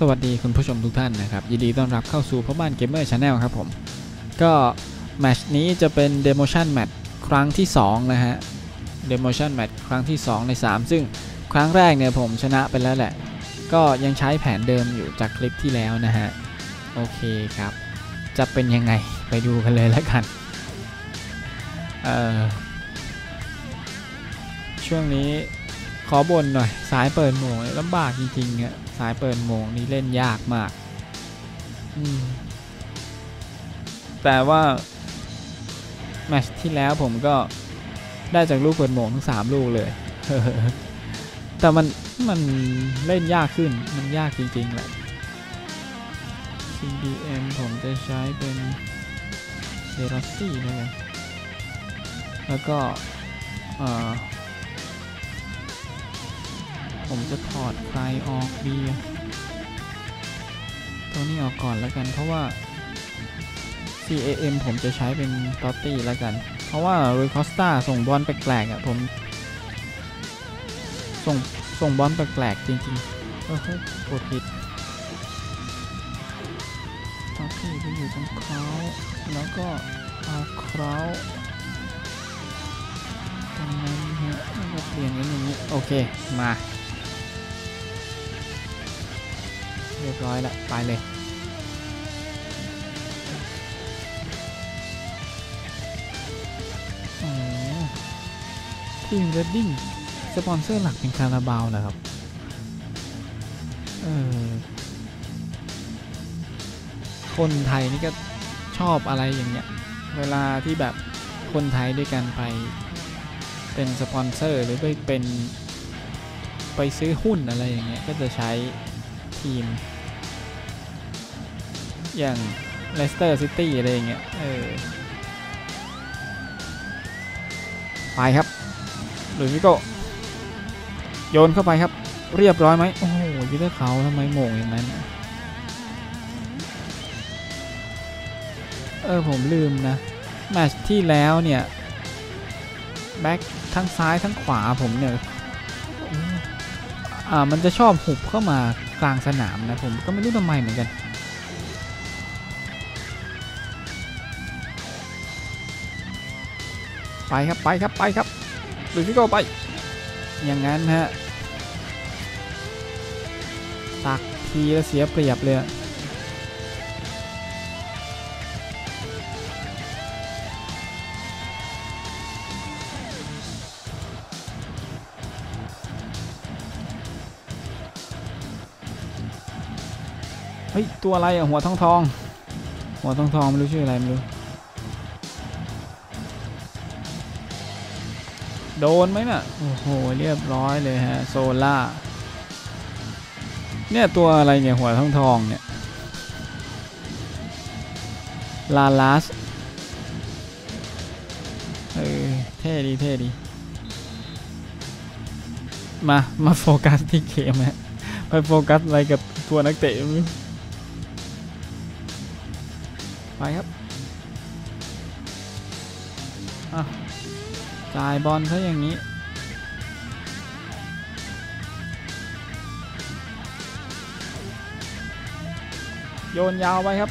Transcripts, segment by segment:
สวัสดีคุณผู้ชมทุกท่านนะครับ ยินดีต้อนรับเข้าสู่พ่อบ้านเกมเมอร์ชาแนลครับผม ก็แมชนี้จะเป็นเดโมชันแมตช์ครั้งที่ 2 นะฮะเดโมชันแมตช์ครั้งที่ 2 ใน 3 ซึ่งครั้งแรกเนี่ยผมชนะไปแล้วแหละ ก็ยังใช้แผนเดิมอยู่จากคลิปที่แล้วนะฮะ โอเคครับ จะเป็นยังไงไปดูกันเลยแล้วกัน เอ่อช่วงนี้ ขอบ่นหน่อย สายเปิดโมงลำบากจริงๆอะสายเปิดโมงนี่เล่นยากมากมแต่ว่าแมชที่แล้วผมก็ได้จากลูกเปิดโมงทั้ง3ลูกเลย แต่มันมันเล่นยากขึ้นมันยากจริงๆแหละ CDM ผมจะใช้เป็นเซรอซี่นะเลยแล้วก็อ่อ ผมจะถอดใครออกดีตัวนี้ออกก่อนแล้วกัน เพราะว่า CAM ผมจะใช้เป็นตอตตี้แล้วกัน เพราะว่ารูคอสตาส่งบอลแปลกๆอะผม ส่งส่งบอลแปลกๆจริงๆเออเฮ้ยกดผิดตอตตี้ไปอยู่ตรงเขาแล้วก็เอาเขาตรงนั้นฮะแล้วก็เปลี่ยนเป็นอย่างนี้โอเค มา เรียบร้อยล้วไปเลยทีมเรดดิ้งสปอนเซอร์หลักเป็นคาราบาวเหรอครับ เออ คนไทยนี่ก็ชอบอะไรอย่างเงี้ย เวลาที่แบบคนไทยด้วยกันไปเป็นสปอนเซอร์หรือไปเป็นไปซื้อหุ้นอะไรอย่างเงี้ยก็จะใช้ ทีม อย่างเลสเตอร์ซิตี้อะไรอย่างเงี้ยเออไปครับหลุยส์ฟิโกโยนเข้าไปครับ เรียบร้อยไหมโอ้โหยิงได้เขาทำไมโม่งอย่างนั้น เออ ผมลืมนะ แมตช์ที่แล้วเนี่ย แบ็คทั้งซ้ายทั้งขวาผมเนี่ยอ่ามันจะชอบหุบเข้ามา กลางสนามนะผมก็ไม่รู้ทำไมเหมือนกันไปครับไปครับไปครับดูที่ก็ไป อย่างนั้นฮะตักทีแล้วเสียเปรียบเลย ฮ้ย ตัวอะไรอะหัวทองทอง หัวทองทองไม่รู้ชื่ออะไรไม่รู้ โดนไหมน่ะ โอ้โห เรียบร้อยเลยฮะ โซล่า เนี่ย ตัวอะไรเนี่ย หัวทองทองเนี่ย ลาลาส เออ เท่ดีเท่ดีมา มาโฟกัสที่เกมฮะ ไปโฟกัสอะไรกับตัวนักเตะ ไปครับจ่ายบอลเขาอย่างนี้ โยนยาวไปครับ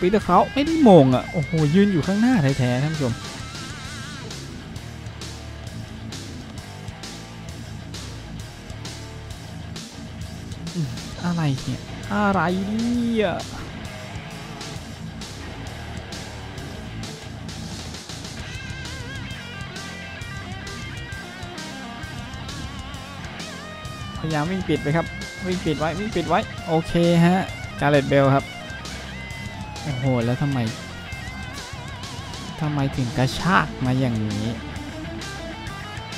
ปีเตอร์เขาไม่ได้มงอะ โอ้โห ยืนอยู่ข้างหน้าแท้ๆท่านผู้ชมอะไรเนี่ย อะไรเนี่ย พยายามวิ่งปิดไปครับ วิ่งปิดไว้ วิ่งปิดไว้ โอเคฮะ กาเลตเบลครับ โอ้โห แล้วทำไมทำไมถึงกระชากมาอย่างนี้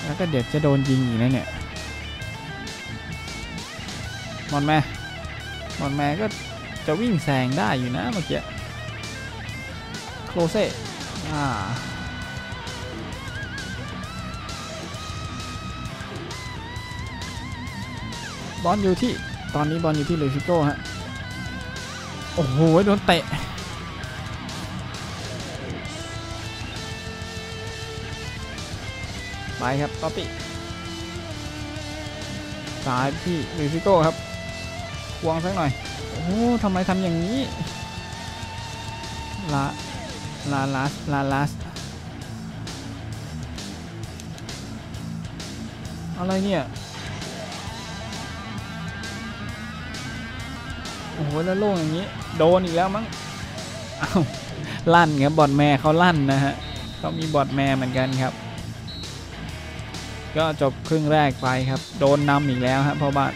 แล้วก็เดี๋ยวจะโดนยิงอีกนะเนี่ยมอนแม่มอนแม่ก็จะวิ่งแซงได้อยู่นะเมื่อกี้ โคลเซ่อ่า บอลอยู่ที่ตอนนี้บอลอยู่ที่เลฟิโก้ฮะ โอ้โห โดนเตะ ไปครับป๊อปปี้ซ้ายที่ลุยฟิโก้ครับควงสักหน่อย โอ้ทำไมทำอย่างนี้ ลา ลาลัสลาลัสอะไรเนี่ย โอ้โหแล้วโล่งอย่างนี้ โดนอีกแล้วมั้งอ้าวลั่นครับบอดแม่เขาลั่นนะฮะเขามีบอดแม่เหมือนกันครับ ก็จบครึ่งแรกไปครับ โดนนำอีกแล้วครับพ่อบ้าน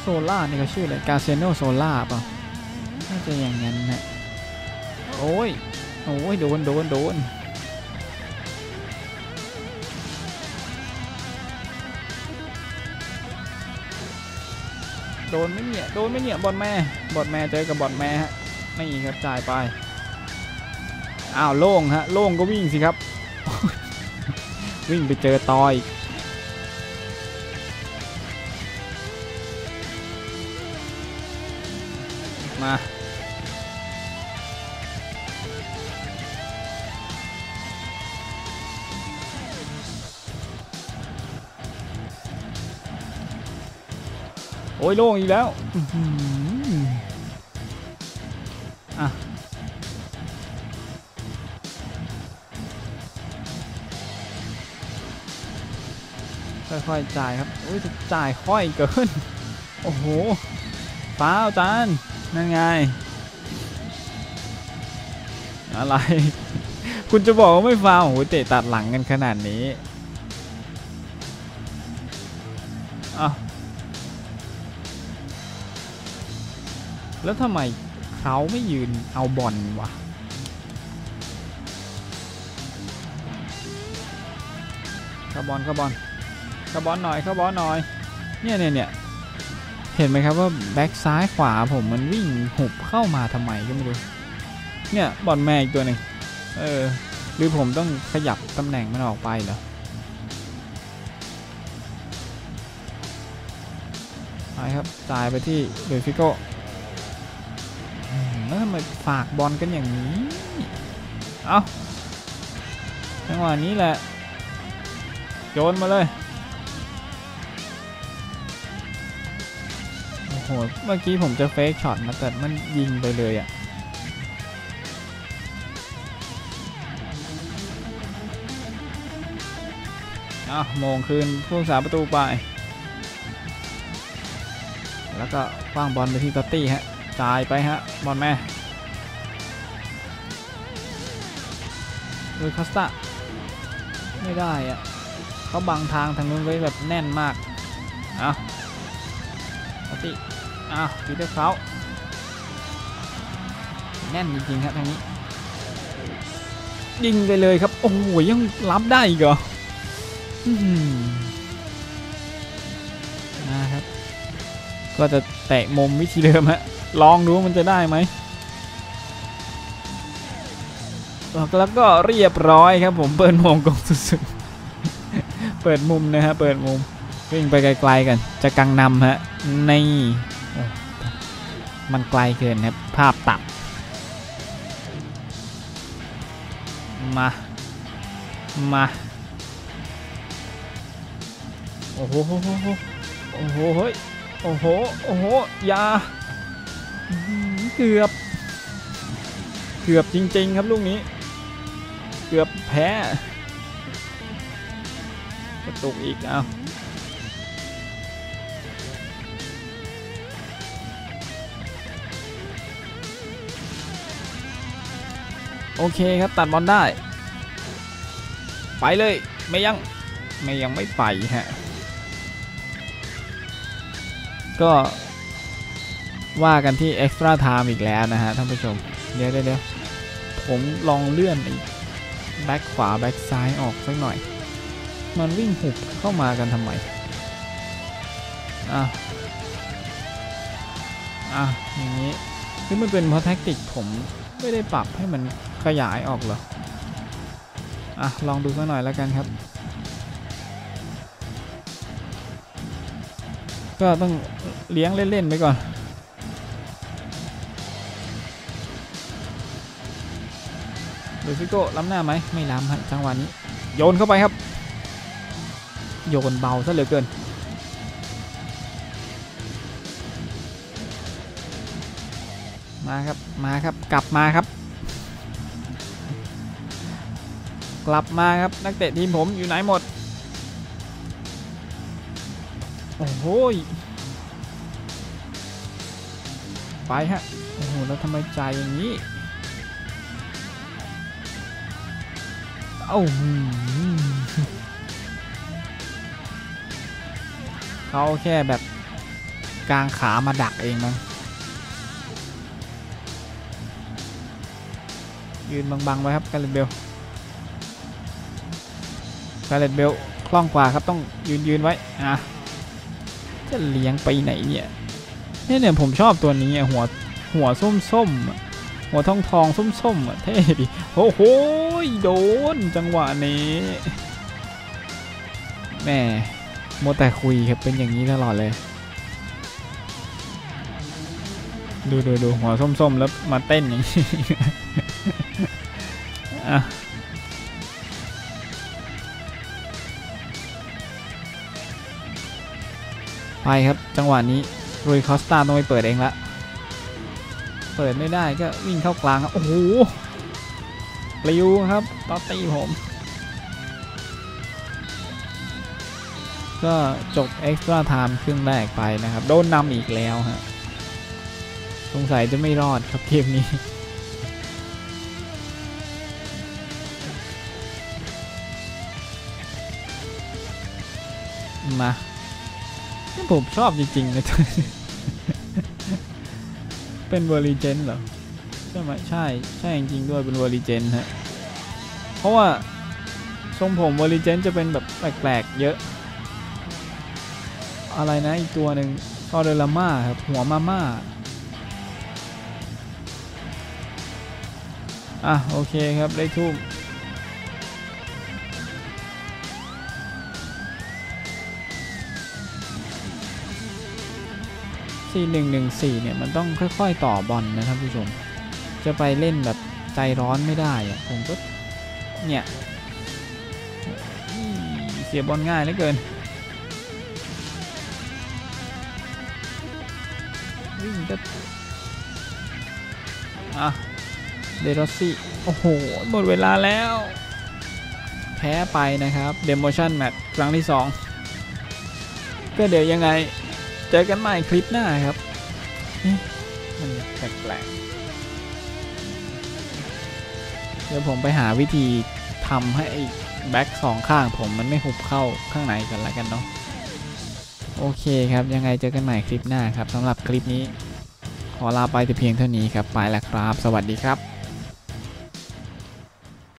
โซล่านี่เขาชื่ออะไรกาเซโนโซล่าเปล่าน่าจะอย่างนั้นนะโอ้ย โอ้ย โดน โดน โดน โดนไม่เนี่ย โดนไม่เนี่ย บอลแม่ บอลแม่เจอกับบอลแม่ฮะนี่ครับจ่ายไป อ้าวโล่งฮะ โล่งก็วิ่งสิครับ วิ่งไปเจอตอยมา โอ้ยโล่งอีกแล้วอะค่อยๆจ่ายครับอุ้ยจ่ายค่อยเกิน โอ้โหฟ้าวจานนั่นไง อะไร คุณจะบอกว่าไม่ฟาวโอ้โหเตะตัดหลังกันขนาดนี้ แล้วทำไมเขาไม่ยืนเอาบอลวะเข้าบอลเข้าบอลเข้าบอลหน่อยเข้าบอลหน่อย เนี่ยเนี่ยเนี่ยเห็นไหมครับว่าแบ็กซ้ายขวาผมมันวิ่งหุบเข้ามาทำไมก็ไม่รู้ เนี่ยบอลแม่อีกตัวหนึ่งเออหรือผมต้องขยับตำแหน่งมันออกไปเหรอไปครับจ่ายไปที่เดฟิโก มแล้วทำไมฝากบอลกันอย่างนี้ เอาจังหวะนี้แหละโยนมาเลย โอ้โห เมื่อกี้ผมจะเฟกช็อตนะแต่มันยิงไปเลยอะ่ะอ้าโมงคืนผู้รักษาประตูไป แล้วก็คว้างบอลไปที่ตัตตี้ฮะจ่ายไปฮะ บอลแม่ ลุยคอสตาไม่ได้อะเขาบังทางทางนู้นไว้แบบแน่นมากเอาตัตตี้อ้าวปีเตอร์เขาแน่นจริงๆครับทางนี้ยิงไปเลยครับ โอ้โหยังรับได้อีกเหรออื้อหือนะครับ ก็จะแตะมุมวิธีเดิมฮะ ลองดูว่ามันจะได้ไหม แล้วก็เรียบร้อยครับผมเปิดมุมกองสุดๆ เปิดมุมนะฮะเปิดมุมวิ่งไปไกลๆกัน จะกังนำฮะในมันไกลเกินครับภาพตัดมา มา โอ้โห โอ้โห โอ้โห โอ้โห ยา เกือบ เกือบจริง ๆ ครับลูกนี้ เกือบแพ้กระตุกอีกเอาโอเคครับตัดบอลได้ ไปเลยไม่ยังไม่ยังไม่ไปฮะก็ว่ากันที่ extra time อีกแล้วนะฮะท่านผู้ชม เดี๋ยวเดี๋ยวเดี๋ยวผมลองเลื่อนไอ้ แบ็คขวาแบ็คซ้ายออกสักหน่อย มันวิ่งหุบเข้ามากันทำไมอะอะอย่างนี้คือมันเป็นเพราะแท็กติกผมไม่ได้ปรับให้มันขยายออกเหรออะลองดูสักหน่อยแล้วกันครับ ก็ต้องเลี้ยงเล่นๆไปก่อน ดดูฟิโก้ล้ำหน้าไหมไม่ล้ำฮะจังหวะนี้ โยนเข้าไปครับ โยนเบาซะเหลือเกิน มาครับมาครับกลับมาครับ กลับมาครับนักเตะทีมผมอยู่ไหนหมด โอ้โหไปฮะโอ้โหแล้วทำไมใจอย่างนี้ เอ้าหืมเขาแค่แบบกลางขามาดักเองมั้งยืนบังๆไว้ครับกาเลตเบลกาเลตเบลคล่องกว่าครับต้องยืนยืนไว้อะจะเลี้ยงไปไหนเนี่ยเนี่ยเนี่ยผมชอบตัวนี้หัวหัวส้มๆ หัวทองทองส้มๆอะเท่ดีโอ้โหโดนจังหวะนี้แม่โมแต่คุยครับเป็นอย่างนี้ตลอดเลย ดูดูดูหัวส้มๆแล้วมาเต้นอย่างนี้อะไปครับจังหวะนี้รุยคอสตาต้องไปเปิดเองละ เปิดไม่ได้ก็วิ่งเข้ากลางครับโอ้โหปลิวครับตอตตี้ผม ก็จบเอ็กซ์ตร้าไทม์ครึ่งแรกไปนะครับ โดนนำอีกแล้วฮะสงสัยจะไม่รอดครับเกมนี้มาผมชอบจริงๆนะตัวนี้ เป็นเวอร์ลิเจนเหรอ ใช่ไหมใช่ ใช่จริงๆด้วยเป็นเวอร์ลิเจนฮะ เพราะว่าทรงผมเวอร์ลิเจนจะเป็นแบบแปลกๆ เยอะ อะไรนะอีกตัวหนึ่งซอเดลาม่าครับ หัวมาม่าอะ โอเคครับ ได้ทุ่ม 4114 เนี่ย มันต้องค่อยๆต่อบอลนะครับผู้ชม จะไปเล่นแบบใจร้อนไม่ได้อะผมก็เนี่ยเสียบอลง่ายเหลือเกินวิ่งก็อะเดรอสซี่ โอ้โห หมดเวลาแล้ว แพ้ไปนะครับ เดโมชั่นแมตช์ครั้งที่ 2 ก็เดี๋ยวยังไง เจอกันใหม่คลิปหน้าครับเอ๊ะมันแปลกๆเดี๋ยวผมไปหาวิธีทำให้แบ็คสองข้างผมมันไม่หุบเข้าข้างในกันแล้วกันเนาะโอเคครับ ยังไงเจอกันใหม่คลิปหน้าครับสำหรับคลิปนี้ ขอลาไปแต่เพียงเท่านี้ครับ ไปแล้วครับ สวัสดีครับ